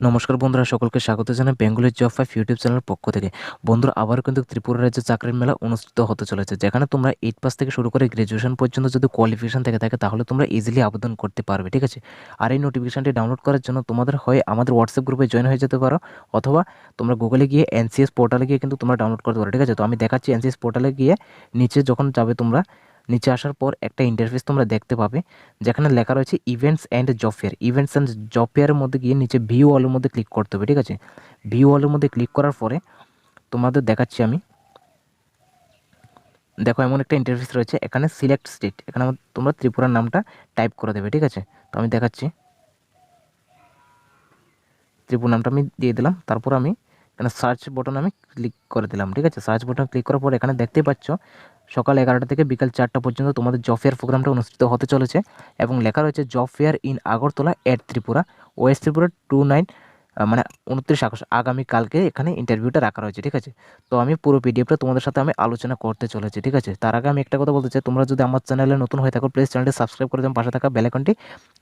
নমস্কার বন্ধুরা, সকলকে স্বাগত জানাই বেঙ্গলের জব ফাইভ ইউটিউব চ্যানেলের পক্ষ থেকে। বন্ধুরা, আবারও কিন্তু ত্রিপুরা রাজ্যে চাকরির মেলা অনুষ্ঠিত হতে চলেছে, যেখানে তোমরা এইট পাস থেকে শুরু করে গ্র্যাজুয়েশন পর্যন্ত যদি কোয়ালিফিকেশন থেকে থাকে, তাহলে তোমরা ইজিলি আবেদন করতে পারবে, ঠিক আছে? আর এই নোটিফিকেশনটি ডাউনলোড করার জন্য তোমাদের হয় আমাদের হোয়াটসঅ্যাপ গ্রুপে জয়েন হয়ে যেতে পারো, অথবা তোমরা গুগলে গিয়ে এনসিএস পোর্টালে গিয়ে কিন্তু তোমরা ডাউনলোড করতে পারো, ঠিক আছে? তো আমি দেখাচ্ছি এনসিএস পোর্টালে গিয়ে, নিচে যখন যাবে তোমরা নিচে আসার পর একটা ইন্টারফেস তোমরা দেখতে পাবে, যেখানে লেখা রয়েছে events and job fair events and job ফেয়ারের মধ্যে গিয়ে নিচে ভিউ ওয়ালের মধ্যে ক্লিক করতে হবে, ঠিক আছে? ভিউ অলের মধ্যে ক্লিক করার পরে তোমাদের দেখাচ্ছি আমি। দেখো এমন একটা ইন্টারফেস রয়েছে, এখানে সিলেক্ট স্টেট এখানে তোমরা ত্রিপুরার নামটা টাইপ করে দেবে, ঠিক আছে? তো আমি দেখাচ্ছি। ত্রিপুরা নামটা আমি দিয়ে দিলাম, তারপর আমি এখানে সার্চ বটন আমি ক্লিক করে দিলাম, ঠিক আছে? সার্চ বটন ক্লিক করার পর এখানে দেখতেই পাচ্ছ, সকাল এগারোটা থেকে বিকাল চারটা পর্যন্ত তোমাদের জব ফেয়ার প্রোগ্রামটা অনুষ্ঠিত হতে চলেছে এবং লেখা রয়েছে job fair in Agartala at Tripura west Tripura two nine মানে উনত্রিশ আগস্ট, আগামীকালকে এখানে ইন্টারভিউটা রাখা রয়েছে, ঠিক আছে? তো আমি পুরো পিডিএফটা তোমাদের সাথে আমি আলোচনা করতে চলেছি, ঠিক আছে? তার আগে আমি একটা কথা বলতে চাই, তোমরা যদি আমার চ্যানেলে নতুন হয়ে থাকো প্লিজ চ্যানেলটি সাবস্ক্রাইব করে দিও, পাশে থাকা বেলাইকনটি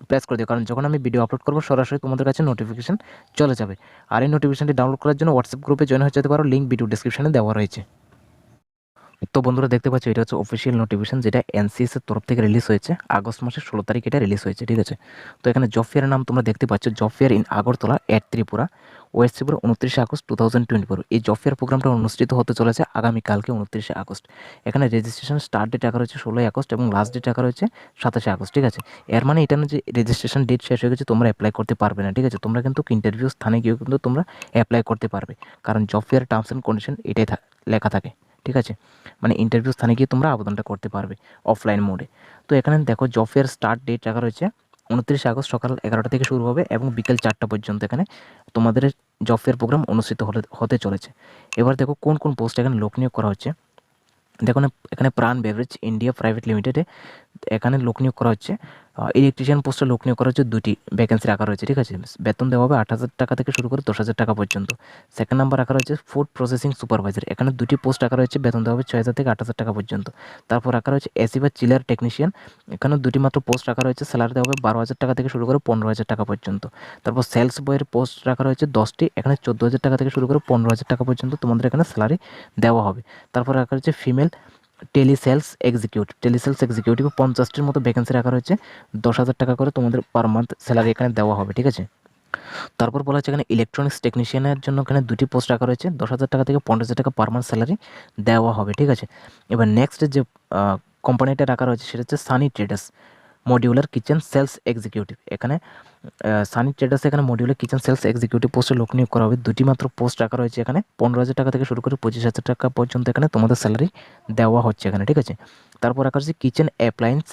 প্রেস করে দিও, কারণ যখন আমি ভিডিও আপলোড করব, সরাসরি তোমাদের কাছে নোটিফিকেশান চলে যাবে। আর এই নোটিফিকেশনটি ডাউনলোড করার জন্য হোয়াটসঅ্যাপ গ্রুপে জয়েন হয়ে যেতে পারো লিঙ্ক ভিডিও ডিসক্রিপশনে দেওয়া রয়েছে। তো বন্ধুরা দেখতে পাচ্ছ, এটা হচ্ছে অফিসিয়াল নোটিফিকেশন যেটা এনসিএস এর তরফ থেকে রিলিজ হয়েছে। আগস্ট মাসের ষোলো তারিখ এটা রিলিজ হয়েছে, ঠিক আছে? তো এখানে জব ফেয়ারের নাম তোমরা দেখতে পাচ্ছ job fair in Agartala at Tripura west Tripura উনত্রিশে August two thousand twenty four এই জব ফেয়ার প্রোগ্রামটা অনুষ্ঠিত হতে চলেছে আগামীকালকে উনত্রিশে আগস্ট। এখানে রেজিস্ট্রেশন স্টার্ট ডেট রাখা রয়েছে ষোলোই আগস্ট এবং লাস্ট ডেট রাখা রয়েছে সাতাশে আগস্ট, ঠিক আছে? এর মানে এটা না যে রেজিস্ট্রেশন ডেট শেষ হয়ে গেছে, তোমরা অ্যাপ্লাই করতে পারবে না, ঠিক আছে? তোমরা কিন্তু ইন্টারভিউ স্থানে গিয়েও কিন্তু তোমরা অ্যাপ্লাই করতে পারবে। কারণ job fair terms and condition এটাই লেখা থাকে। ঠিক আছে? মানে ইন্টারভিউ স্থানে গিয়ে তোমরা আবেদনটা করতে পারবে অফলাইন মোডে তো এখানে দেখো জব ফেয়ার স্টার্ট ডেট রাখা রয়েছে। উনত্রিশে আগস্ট সকাল এগারোটা থেকে শুরু হবে এবং বিকেল চারটা পর্যন্ত এখানে তোমাদের জব ফেয়ার প্রোগ্রাম অনুষ্ঠিত হতে হতে চলেছে। এবার দেখো কোন কোন পোস্ট এখানে লোক নিয়োগ করা হচ্ছে। দেখুন এখানে প্রাণ বেভারেজ ইন্ডিয়া প্রাইভেট লিমিটেডে এখানে লোক নিয়োগ করা হচ্ছে। ইলেকট্রিশিয়ান পোস্টে লোক নিয়োগ করা হচ্ছে দুটি ভ্যাকেন্সি রাখা রয়েছে, ঠিক আছে? বেতন দেওয়া হবে আট হাজার টাকা থেকে শুরু করে দশ হাজার টাকা পর্যন্ত। সেকেন্ড নাম্বার রাখা রয়েছে ফুড প্রসেসিং সুপারভাইজার এখানে দুটি পোস্ট রাখা রয়েছে, বেতন দেওয়া হবে ছয় হাজার থেকে আট হাজার টাকা পর্যন্ত। তারপর রাখা রয়েছে এসি বা চিলার টেকনিশিয়ান এখানে দুটি মাত্র পোস্ট রাখা রয়েছে স্যালারি দেওয়া হবে বারো হাজার টাকা থেকে শুরু করে পনেরো হাজার টাকা পর্যন্ত। তারপর সেলস বয়ের পোস্ট রাখা রয়েছে দশটি, এখানে চোদ্দ হাজার টাকা থেকে শুরু করে পনেরো হাজার টাকা পর্যন্ত তোমাদের এখানে স্যালারি দেওয়া হবে। তারপর রাখা রয়েছে female telesales executive telesales executive পঞ্চাশটির মতো ভ্যাকেন্সি রাখা রয়েছে, দশ হাজার টাকা করে তোমাদের পার মান্থ স্যালারি এখানে দেওয়া হবে, ঠিক আছে? তারপর বলা হচ্ছে এখানে ইলেকট্রনিক্স টেকনিশিয়ানের জন্য এখানে দুটি পোস্ট রাখা রয়েছে, দশ হাজার টাকা থেকে পনেরো হাজার টাকা পার মান্থ স্যালারি দেওয়া হবে, ঠিক আছে? এবার নেক্সট যে কোম্পানিটা রাখা রয়েছে সেটা হচ্ছে Sunny traders modular kitchen sales executive এখানে সানি ট্রেডার্স এখানে মডিউলার কিচেন সেলস এক্সিকিউটিভ পোস্টে লোক নিয়োগ করা হবে। দুটি মাত্র পোস্ট রাখা রয়েছে এখানে। পনেরো হাজার টাকা থেকে শুরু করে পঁচিশ হাজার টাকা পর্যন্ত এখানে তোমাদের স্যালারি দেওয়া হচ্ছে এখানে, ঠিক আছে? তারপর রাখা হচ্ছে kitchen appliance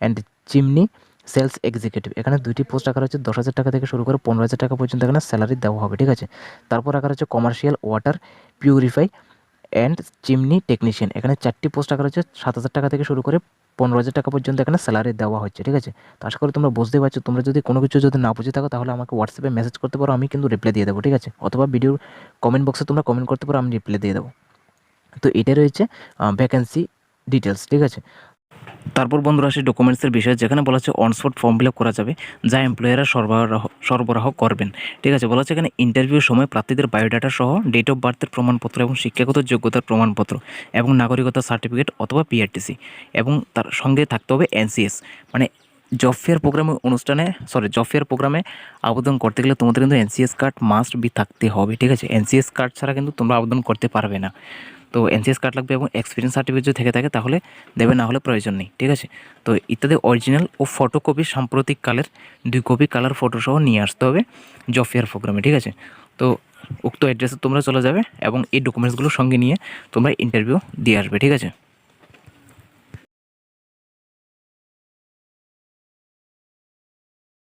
and chimney sales executive এখানে দুইটি পোস্ট রাখা রয়েছে। দশ হাজার টাকা থেকে শুরু করে পনেরো হাজার টাকা পর্যন্ত এখানে স্যালারি দেওয়া হবে, ঠিক আছে? তারপর রাখা রয়েছে commercial water purify and chimney technician এখানে চারটি পোস্ট রাখা রয়েছে। সাত হাজার টাকা থেকে শুরু করে পনেরো হাজার টাকা পর্যন্ত এখানে স্যালারি দেওয়া হচ্ছে, ঠিক আছে? তো আশা করি তোমরা বুঝতে পারছ। তোমরা যদি কোনো কিছু যদি না বুঝে থাকো, তাহলে আমাকে হোয়াটসঅ্যাপে মেসেজ করতে পারো, আমি কিন্তু রিপ্লাই দিয়ে দেবো, ঠিক আছে? অথবা ভিডিওর কমেন্ট বক্সে তোমরা কমেন্ট করতে পারো, আমি রিপ্লাই দিয়ে দেবো। তো এটা রয়েছে ভ্যাকেন্সি ডিটেলস ঠিক আছে? তারপর বন্ধুরা আসে ডকুমেন্টসের বিষয় যেখানে বলা হচ্ছে অনস্পট ফর্ম ফিল করা যাবে, যা এমপ্লয়াররা সরবরাহ সরবরাহ করবেন। ঠিক আছে, বলা হচ্ছে এখানে ইন্টারভিউর সময় প্রার্থীদের বায়োডাটা সহ ডেট অফ বার্থের প্রমাণপত্র এবং শিক্ষাগত যোগ্যতার প্রমাণপত্র এবং নাগরিকতা সার্টিফিকেট অথবা পিআরটিসি এবং তার সঙ্গে থাকতে হবে এনসিএস মানে জব ফেয়ার প্রোগ্রামে অনুষ্ঠানে সরি জব ফেয়ার প্রোগ্রামে আবেদন করতে গেলে তোমাদের কিন্তু এনসিএস কার্ড মাস্ট বি থাকতে হবে। ঠিক আছে এনসিএস কার্ড ছাড়া কিন্তু তোমরা আবেদন করতে পারবে না। তো এনসিএস কার্ড লাগবে এবং এক্সপিরিয়েন্স সার্টিফিকেট যদি থেকে থাকে, তাহলে দেবে, না হলে প্রয়োজন নেই, ঠিক আছে? তো ইত্যাদি অরিজিনাল ও ফটোকপি সাম্প্রতিক কালের দুই কপি কালার ফটো সহ নিয়ে আসতে হবে জফিয়ার ফেয়ার প্রোগ্রামে ঠিক আছে? তো উক্ত অ্যাড্রেসে তোমরা চলে যাবে এবং এই ডকুমেন্টসগুলো সঙ্গে নিয়ে তোমরা ইন্টারভিউ দিয়ে আসবে, ঠিক আছে?